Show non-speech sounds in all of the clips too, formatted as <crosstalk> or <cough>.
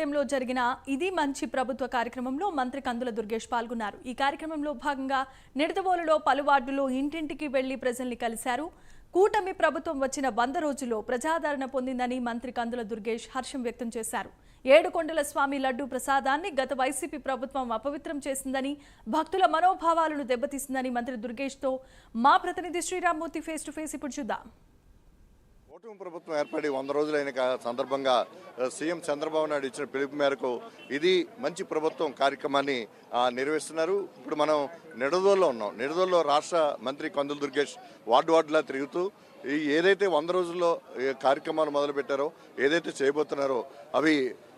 కొత్తగూడెంలో జరిగిన ఇది మంచి ప్రభుత్వ కార్యక్రమంలో మంత్రి కందుల దుర్గేష్ పాల్గొన్నారు. ఈ కార్యక్రమంలో భాగంగా నిడదవోలులో పలు వార్డుల్లో ఇంటింటికి వెళ్ళి ప్రజల్ని కలిశారు. కూటమి ప్రభుత్వం వచ్చిన వంద రోజుల్లో ప్రజాదరణ పొందిందని మంత్రి కందుల దుర్గేష్ హర్షం వ్యక్తం చేశారు. ఏడుకొండల స్వామి లడ్డు ప్రసాదాన్ని గత వైసీపీ ప్రభుత్వం అపవిత్రం చేసిందని భక్తుల మనోభావాలను దెబ్బతీసిందని మంత్రి దుర్గేష్తో మా ప్రతినిధి శ్రీరామ్మూర్తి ఫేస్ టు ఫేస్ ఇప్పుడు చూద్దాం. కూటమి ప్రభుత్వం ఏర్పడి వంద రోజులైన సందర్భంగా సీఎం చంద్రబాబు నాయుడు ఇచ్చిన పిలుపు మేరకు ఇది మంచి ప్రభుత్వం కార్యక్రమాన్ని నిర్వహిస్తున్నారు. ఇప్పుడు మనం నిడదోల్లో ఉన్నాం. నిడదోల్లో రాష్ట్ర మంత్రి కందుల దుర్గేష్ వార్డు వార్డులా తిరుగుతూ ఈ ఏదైతే వంద రోజుల్లో కార్యక్రమాలు మొదలుపెట్టారో ఏదైతే చేయబోతున్నారో అవి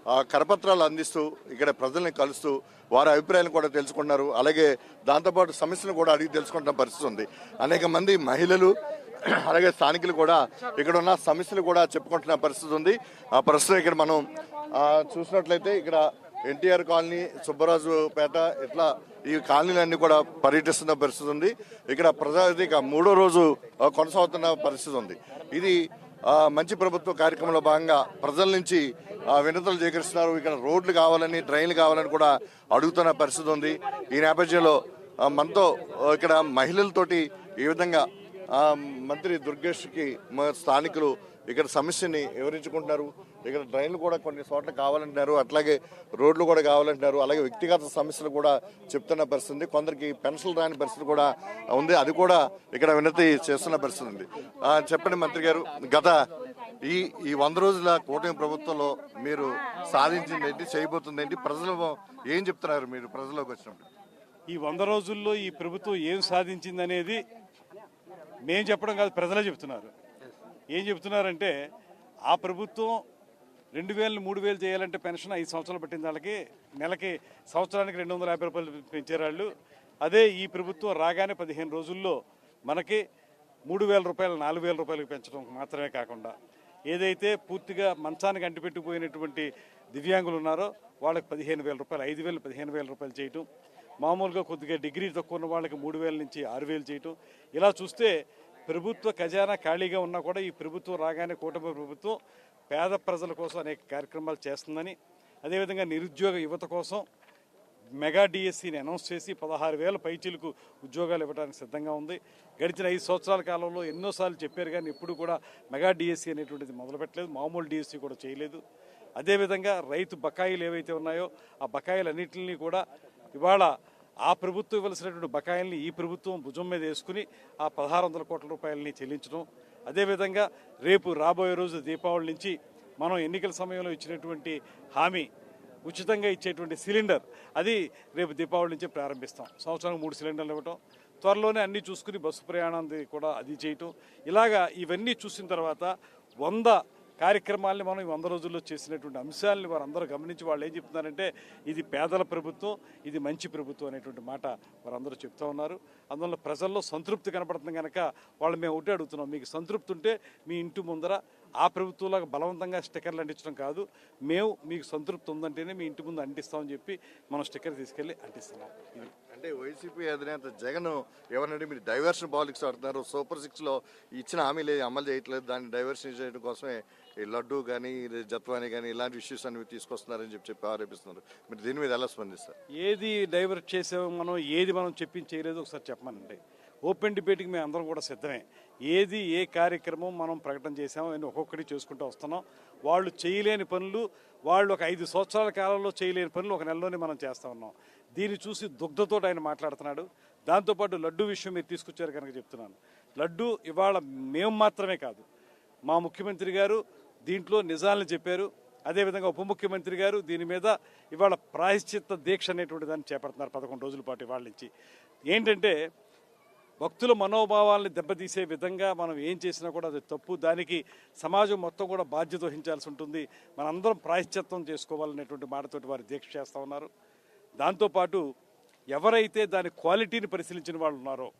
ఆ, కరపత్రాలు అందిస్తూ ఇక్కడ ప్రజల్ని కలుస్తూ వారి అభిప్రాయాలను కూడా తెలుసుకుంటున్నారు. అలాగే దాంతోపాటు సమస్యలను కూడా అడిగి తెలుసుకుంటున్న పరిస్థితి ఉంది. అనేక మంది మహిళలు <clears throat> అలాగే స్థానికులు కూడా ఇక్కడ ఉన్న సమస్యలు కూడా చెప్పుకుంటున్న పరిస్థితి ఉంది. ఆ ప్రస్తుతం ఇక్కడ మనం చూసినట్లయితే ఇక్కడ ఎన్టీఆర్ కాలనీ సుబ్బరాజు పేట ఇట్లా ఈ కాలనీలన్నీ కూడా పర్యటిస్తున్న పరిస్థితి ఉంది. ఇక్కడ ప్రజావేదిక మూడో రోజు కొనసాగుతున్న పరిస్థితి ఉంది. ఇది మంచి ప్రభుత్వ కార్యక్రమంలో భాగంగా ప్రజల నుంచి వినతులు చేకరిస్తున్నారు. ఇక్కడ రోడ్లు కావాలని ట్రైన్లు కావాలని కూడా అడుగుతున్న పరిస్థితి ఉంది. ఈ నేపథ్యంలో మనతో ఇక్కడ మహిళలతోటి ఈ విధంగా మంత్రి దుర్గేష్కి మా స్థానికులు ఇక్కడ సమస్యని వివరించుకుంటున్నారు. ఇక్కడ డ్రైన్లు కూడా కొన్ని చోట్ల కావాలంటున్నారు. అట్లాగే రోడ్లు కూడా కావాలంటున్నారు. అలాగే వ్యక్తిగత సమస్యలు కూడా చెప్తున్న పరిస్థితి ఉంది. కొందరికి పెన్షన్ రాని పరిస్థితి కూడా ఉంది. అది కూడా ఇక్కడ వినతి చేస్తున్న పరిస్థితి ఉంది. చెప్పండి మంత్రి గారు. గత ఈ ఈ వంద రోజుల కూటమి ప్రభుత్వంలో మీరు సాధించింది ఏంటి చేయబోతుంది ఏంటి? ప్రజలు ఏం చెప్తున్నారు మీరు ప్రజల్లోకి వచ్చినప్పుడు? ఈ వంద రోజుల్లో ఈ ప్రభుత్వం ఏం సాధించింది అనేది మేము చెప్పడం కాదు ప్రజలే చెప్తున్నారు. ఏం చెప్తున్నారంటే ఆ ప్రభుత్వం రెండు వేలు మూడు వేలు చేయాలంటే పెన్షన్ ఐదు సంవత్సరాలు పట్టిన వాళ్ళకి నెలకి సంవత్సరానికి రెండు వందల యాభై రూపాయలు పెంచారు వాళ్ళు. అదే ఈ ప్రభుత్వం రాగానే పదిహేను రోజుల్లో మనకి మూడు వేల రూపాయలు నాలుగు వేల రూపాయలకు పెంచడం మాత్రమే కాకుండా ఏదైతే పూర్తిగా మంచానికి అంటిపెట్టుకుపోయినటువంటి దివ్యాంగులు ఉన్నారో వాళ్ళకి పదిహేను వేల రూపాయలు ఐదు వేలు పదిహేను వేల రూపాయలు చేయటం మామూలుగా కొద్దిగా డిగ్రీ తక్కువ ఉన్న వాళ్ళకి మూడు వేల నుంచి ఆరు వేలు చేయటం. ఇలా చూస్తే ప్రభుత్వ ఖజానా ఖాళీగా ఉన్నా కూడా ఈ ప్రభుత్వం రాగానే కూటమి ప్రభుత్వం పేద ప్రజల కోసం అనేక కార్యక్రమాలు చేస్తుందని అదేవిధంగా నిరుద్యోగ యువత కోసం మెగా డిఎస్సిని అనౌన్స్ చేసి పదహారు వేల పైచీలకు ఉద్యోగాలు ఇవ్వడానికి సిద్ధంగా ఉంది. గడిచిన ఐదు సంవత్సరాల కాలంలో ఎన్నోసార్లు చెప్పారు కానీ ఎప్పుడు కూడా మెగా డిఎస్సి అనేటువంటిది మొదలుపెట్టలేదు మామూలు డిఎస్సి కూడా చేయలేదు. అదేవిధంగా రైతు బకాయిలు ఏవైతే ఉన్నాయో ఆ బకాయిలన్నింటినీ కూడా ఇవాళ ఆ ప్రభుత్వం ఇవ్వాల్సినటువంటి బకాయిల్ని ఈ ప్రభుత్వం భుజం మీద వేసుకుని ఆ పదహారు వందల కోట్ల రూపాయలని చెల్లించడం. అదేవిధంగా రేపు రాబోయే రోజు దీపావళి నుంచి మనం ఎన్నికల సమయంలో ఇచ్చినటువంటి హామీ ఉచితంగా ఇచ్చేటువంటి సిలిండర్ అది రేపు దీపావళి నుంచి ప్రారంభిస్తాం. సంవత్సరానికి మూడు సిలిండర్లు ఇవ్వటం త్వరలోనే అన్నీ చూసుకుని బస్సు ప్రయాణాన్ని కూడా అది చేయటం. ఇలాగా ఇవన్నీ చూసిన తర్వాత వంద కార్యక్రమాల్ని మనం ఈ వంద రోజుల్లో చేసినటువంటి అంశాలని వారందరూ గమనించి వాళ్ళు ఏం చెప్తున్నారంటే ఇది పేదల ప్రభుత్వం ఇది మంచి ప్రభుత్వం అనేటువంటి మాట వారందరూ చెప్తా ఉన్నారు. అందువల్ల ప్రజల్లో సంతృప్తి కనపడుతుంది కనుక వాళ్ళు మేము ఒకటే అడుగుతున్నాం. మీకు సంతృప్తి ఉంటే మీ ఇంటి ముందర ఆ ప్రభుత్వంలాగా బలవంతంగా స్టిక్కర్లు అంటించడం కాదు. మేము మీకు సంతృప్తి ఉందంటేనే మీ ఇంటి ముందు అంటిస్తామని చెప్పి మనం స్టిక్కర్ తీసుకెళ్ళి అంటిస్తున్నాం. అంటే వైసీపీ అధినేత జగన్ ఏమనంటే మీరు డైవర్షన్ పాలిటిక్స్ ఆడుతున్నారు. సూపర్ సిక్స్లో ఇచ్చిన హామీలు ఏది అమలు చేయట్లేదు. దాన్ని డైవర్షన్ చేయడం కోసమే ఈ లడ్డు కానీ జత్వాని కానీ ఇలాంటి ఇష్యూస్ అనేవి తీసుకొస్తున్నారని చెప్పి చెప్పి ఆరోపిస్తున్నారు. మీరు దీని మీద ఎలా స్పందిస్తారు? ఏది డైవర్ట్ చేసామో మనం ఏది మనం చెప్పింది చేయలేదు ఒకసారి చెప్పమనండి. ఓపెన్ డిబేట్కి మేము అందరం కూడా సిద్ధమే. ఏది ఏ కార్యక్రమం మనం ప్రకటన చేసామో అని ఒక్కొక్కటి చేసుకుంటూ వస్తున్నాం. వాళ్ళు చేయలేని పనులు వాళ్ళు ఒక ఐదు సంవత్సరాల కాలంలో చేయలేని పనులు ఒక నెలలోనే మనం చేస్తా ఉన్నాం. దీన్ని చూసి దుగ్ధతో ఆయన మాట్లాడుతున్నాడు. దాంతోపాటు లడ్డు విషయం మీరు తీసుకొచ్చారు కనుక చెప్తున్నాను. లడ్డు ఇవాళ మేము మాత్రమే కాదు మా ముఖ్యమంత్రి గారు దీంట్లో నిజాలను చెప్పారు. అదేవిధంగా ఉప ముఖ్యమంత్రి గారు దీని మీద ఇవాళ ప్రాయశ్చిత్త దీక్ష అనేటువంటి దాన్ని చేపడుతున్నారు పదకొండు రోజుల పాటు ఇవాళ నుంచి. ఏంటంటే భక్తుల మనోభావాల్ని దెబ్బతీసే విధంగా మనం ఏం చేసినా కూడా అది తప్పు. దానికి సమాజం మొత్తం కూడా బాధ్యత వహించాల్సి ఉంటుంది. మనందరం ప్రాయశ్చిత్వం చేసుకోవాలనేటువంటి మాటతోటి వారు దీక్ష చేస్తూ ఉన్నారు. దాంతోపాటు ఎవరైతే దాని క్వాలిటీని పరిశీలించిన వాళ్ళు ఉన్నారో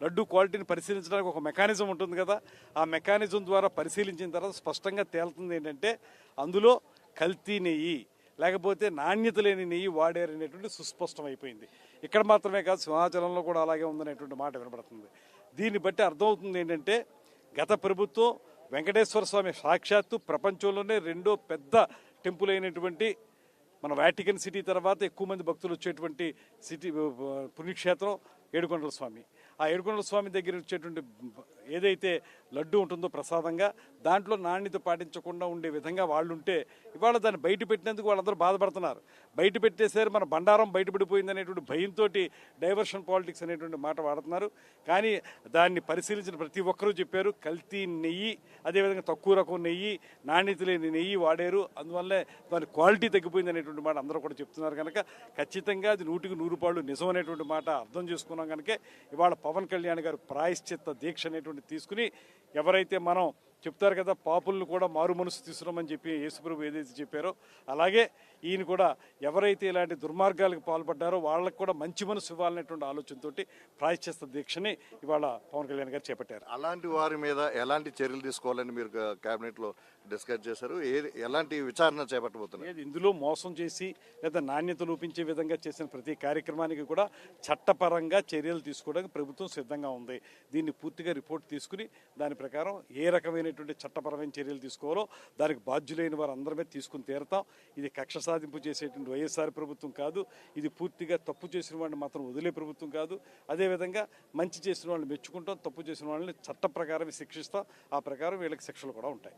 లడ్డు క్వాలిటీని పరిశీలించడానికి ఒక మెకానిజం ఉంటుంది కదా. ఆ మెకానిజం ద్వారా పరిశీలించిన తర్వాత స్పష్టంగా తేలుతుంది ఏంటంటే అందులో కల్తీ నెయ్యి లేకపోతే నాణ్యత లేని నెయ్యి వాడారనేటువంటి సుస్పష్టం అయిపోయింది ఇక్కడ మాత్రమే కాదు సింహాచలంలో కూడా అలాగే ఉందనేటువంటి మాట వినబడుతుంది. దీన్ని బట్టి అర్థమవుతుంది ఏంటంటే గత ప్రభుత్వం వెంకటేశ్వర స్వామి సాక్షాత్తు ప్రపంచంలోనే రెండో పెద్ద టెంపుల్ అయినటువంటి మన వాటికన్ సిటీ తర్వాత ఎక్కువ మంది భక్తులు వచ్చేటువంటి సిటీ పుణ్యక్షేత్రం ఏడుకొండల స్వామి. ఆ ఏడుకొండల స్వామి దగ్గర వచ్చేటువంటి ఏదైతే లడ్డు ఉంటుందో ప్రసాదంగా దాంట్లో నాణ్యత పాటించకుండా ఉండే విధంగా వాళ్ళుంటే ఇవాళ దాన్ని బయట పెట్టినందుకు వాళ్ళందరూ బాధపడుతున్నారు. బయట పెట్టేసరి మన బండారం బయటపడిపోయింది అనేటువంటి భయంతో డైవర్షన్ పాలిటిక్స్ అనేటువంటి మాట వాడుతున్నారు. కానీ దాన్ని పరిశీలించిన ప్రతి ఒక్కరూ చెప్పారు కల్తీ నెయ్యి అదేవిధంగా తక్కువ రకం నెయ్యి నాణ్యత లేని నెయ్యి వాడారు. అందువల్లే దాని క్వాలిటీ తగ్గిపోయింది అనేటువంటి మాట అందరూ కూడా చెప్తున్నారు కనుక ఖచ్చితంగా అది నూటికి నూరు పాళ్ళు నిజం అనేటువంటి మాట అర్థం చేసుకున్నాం కనుక ఇవాళ పవన్ కళ్యాణ్ గారు ప్రాయశ్చిత్త దీక్ష అనేటువంటి తీసుకుని ఎవరైతే మనం చెప్తారు కదా పాపులను కూడా మారు మనసు తీసుకురామని చెప్పి యేసుప్రభు ఏదైతే చెప్పారో అలాగే ఈయన కూడా ఎవరైతే ఇలాంటి దుర్మార్గాలకు పాల్పడ్డారో వాళ్ళకు కూడా మంచి మనసు ఇవ్వాలనేటువంటి ఆలోచనతోటి ప్రాయశ్చిత్త దీక్షని ఇవాళ పవన్ కళ్యాణ్ గారు చేపట్టారు. అలాంటి వారి మీద ఎలాంటి చర్యలు తీసుకోవాలని మీరు కేబినెట్లో డిస్కస్ చేశారు? ఏ ఎలాంటి విచారణ చేపట్టబోతున్నారు? ఇందులో మోసం చేసి లేదా నాణ్యత లోపించే విధంగా చేసిన ప్రతి కార్యక్రమానికి కూడా చట్టపరంగా చర్యలు తీసుకోవడానికి ప్రభుత్వం సిద్ధంగా ఉంది. దీన్ని పూర్తిగా రిపోర్ట్ తీసుకుని దాని ప్రకారం ఏ రకమైనటువంటి చట్టపరమైన చర్యలు తీసుకోవాలో దానికి బాధ్యులైన వారు అందరి మీద తీసుకుని తీరతాం. ఇది కక్ష సాధింపు చేసేటువంటి వైఎస్ఆర్ ప్రభుత్వం కాదు. ఇది పూర్తిగా తప్పు చేసిన వాడిని మాత్రం వదిలే ప్రభుత్వం కాదు. అదేవిధంగా మంచి చేసిన వాళ్ళని మెచ్చుకుంటాం తప్పు చేసిన వాళ్ళని చట్ట ప్రకారం శిక్షిస్తాం. ఆ ప్రకారం వీళ్ళకి శిక్షలు కూడా ఉంటాయి.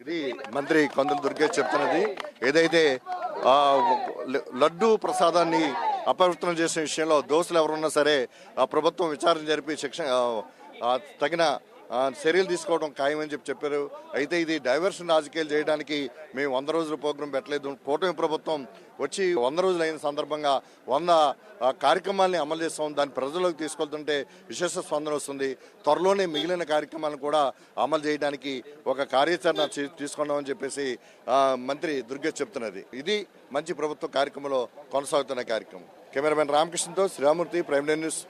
ఇది మంత్రి కొందరు దుర్గేష్ చెప్తున్నది. ఏదైతే లడ్డు ప్రసాదాన్ని అపవిత్రం చేసిన విషయంలో దోషులు ఎవరున్నా సరే ఆ ప్రభుత్వం విచారణ జరిపి శిక్ష తగిన చర్యలు తీసుకోవడం ఖాయమని చెప్పి చెప్పారు. అయితే ఇది డైవర్షన్ రాజకీయాలు చేయడానికి మేము వంద రోజుల ప్రోగ్రాం పెట్టలేదు. కూటమి ప్రభుత్వం వచ్చి వంద రోజులు అయిన సందర్భంగా వంద కార్యక్రమాల్ని అమలు చేస్తాం. దాన్ని ప్రజల్లోకి తీసుకెళ్తుంటే విశేష స్పందన వస్తుంది. త్వరలోనే మిగిలిన కార్యక్రమాలను కూడా అమలు చేయడానికి ఒక కార్యాచరణ తీసుకున్నామని చెప్పేసి మంత్రి దుర్గ చెప్తున్నది. ఇది మంచి ప్రభుత్వ కార్యక్రమంలో కొనసాగుతున్న కార్యక్రమం. కెమెరామెన్ రామకృష్ణతో శ్రీరామూర్తి ప్రైమ్ న్యూస్.